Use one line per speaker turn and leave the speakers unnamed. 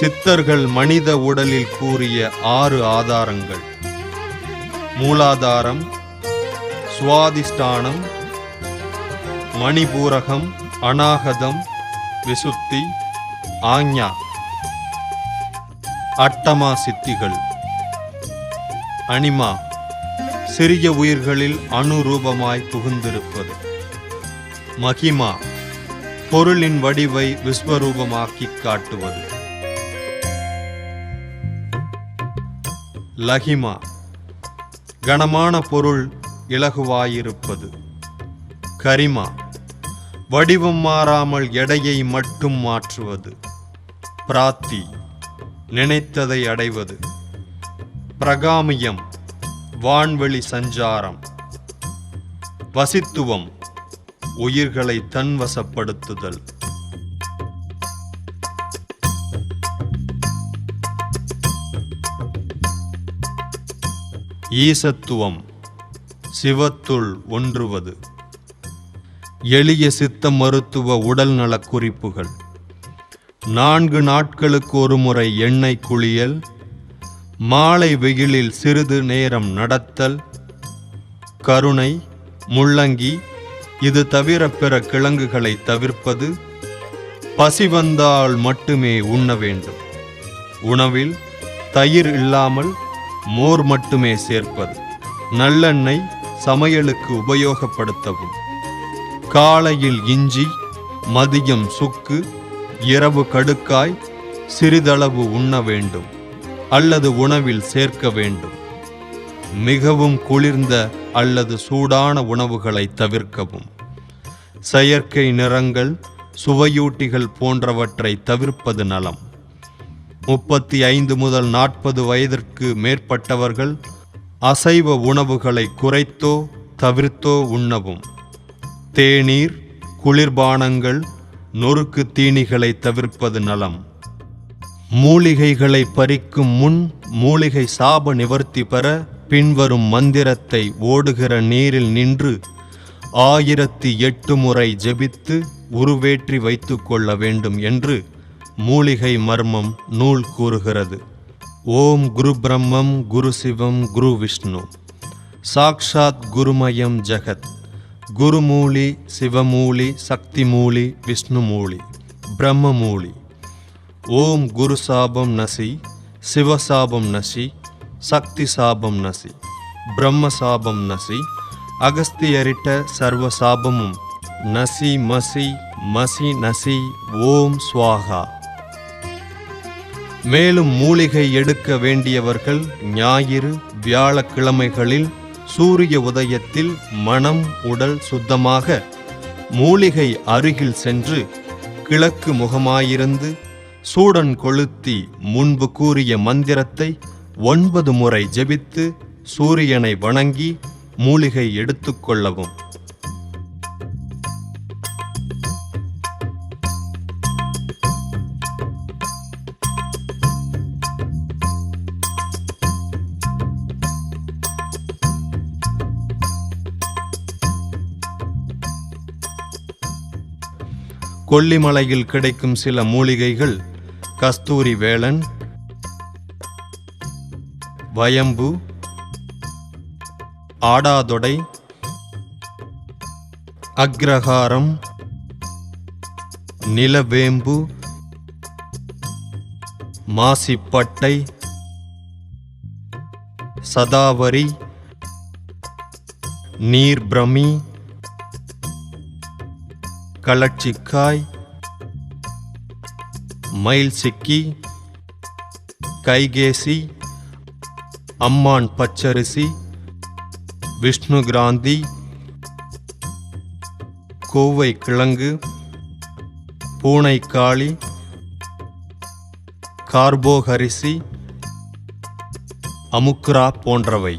சித்தர்கள் மனித உடலில் கூறிய ஆறு ஆதாரங்கள். மூலாதாரம் சுவாதிஷ்டானம் மணிபூரகம் அநாகதம் விசுத்தி ஆஞ்ஞா அட்டமா சித்திகள். அனிமா சிறிய உயிர்களில் அணுரூபமாய் புகுந்திருப்பது. மகிமா பொருளின் வடிவை விஸ்வரூபமாக்கிக் காட்டுவது. லகிமா. கனமான பொருள் இலகுவாயிருப்பது. கரிமா. வடிவம் மாறாமல் எடையை மட்டும் மாற்றுவது. பிராத்தி நினைத்ததை அடைவது. பிரகாமியம். வான்வெளி சஞ்சாரம். வசித்துவம். உயிர்களை தன்வசப்படுத்துதல். ஈசத்துவம் சிவத்துள் ஒன்றுவது. எளிய சித்த மருத்துவ உடல் நலக் குறிப்புகள். நான்கு நாட்களுக்கு ஒரு முறை எண்ணெய் குளியல் மாலை வெயிலில் சிறிது நேரம் நடத்தல் கருணை முள்ளங்கி இது தவிர பிற கிழங்குகளை தவிர்ப்பது பசி வந்தால் மட்டுமே உண்ண வேண்டும். உணவில் தயிர் இல்லாமல் மோர் மட்டுமே சேர்ப்பது. நல்லெண்ணெய் சமையலுக்கு உபயோகப்படுத்தவும். காலையில் இஞ்சி மதியம் சுக்கு இரவு கடுக்காய் சிறிதளவு உண்ண வேண்டும். அல்லது உணவில் சேர்க்க வேண்டும். மிகவும் குளிர்ந்த அல்லது சூடான உணவுகளை தவிர்க்கவும். செயற்கை நிறங்கள் சுவையூட்டிகள் போன்றவற்றை தவிர்ப்பது நலம். முப்பத்தி ஐந்து முதல் நாற்பது வயதிற்கு மேற்பட்டவர்கள் அசைவ உணவுகளை குறைத்தோ தவிர்த்தோ உண்ணவும். தேநீர் குளிர்பானங்கள் நொறுக்கு தீனிகளை தவிர்ப்பது நலம். மூலிகைகளை பறிக்கும் முன் மூலிகை சாப நிவர்த்தி பெற பின்வரும் மந்திரத்தை ஓடுகிற நீரில் நின்று ஆயிரத்தி எட்டு முறை ஜெபித்து உருவேற்றி வைத்துக்கொள்ள வேண்டும் என்று மூலிகை மர்மம் நூல் கூறுகிறது. ஓம் குரு பிரம்மம் குரு சிவம் குரு விஷ்ணு. சாக்ஷாத் குருமயம் ஜெகத். குருமூலி சிவமூலி சக்திமூலி விஷ்ணுமூலி பிரம்மமூலி. ஓம் குரு சாபம் நசி சிவசாபம் நசி சக்தி சாபம் நசி பிரம்ம சாபம் நசி அகஸ்தியரிட்ட சர்வ சாபமும். நசி மசி மசி நசி ஓம் ஸ்வாகா. மேலும் மூலிகை எடுக்க வேண்டியவர்கள் ஞாயிறு வியாழக்கிழமைகளில் சூரிய உதயத்தில் மனம் உடல் சுத்தமாக மூலிகை அருகில் சென்று கிழக்கு முகமாயிருந்து சூடன் கொளுத்தி முன்பு கூறிய மந்திரத்தை ஒன்பது முறை ஜெபித்து சூரியனை வணங்கி மூலிகை எடுத்துக்கொள்ளவும் கொல்லிமலையில் கிடைக்கும் சில மூலிகைகள் கஸ்தூரி வேளன் வயம்பு ஆடாதொடை அக்ரஹாரம் நிலவேம்பு மாசிப்பட்டை சதாவரி நீர்பிரமி களச்சிக்காய் மயில் சிக்கி கைகேசி அம்மான் பச்சரிசி விஷ்ணு கிராந்தி கோவை கிழங்கு பூனைக்காளி கார்போகரிசி அமுக்ரா போன்றவை.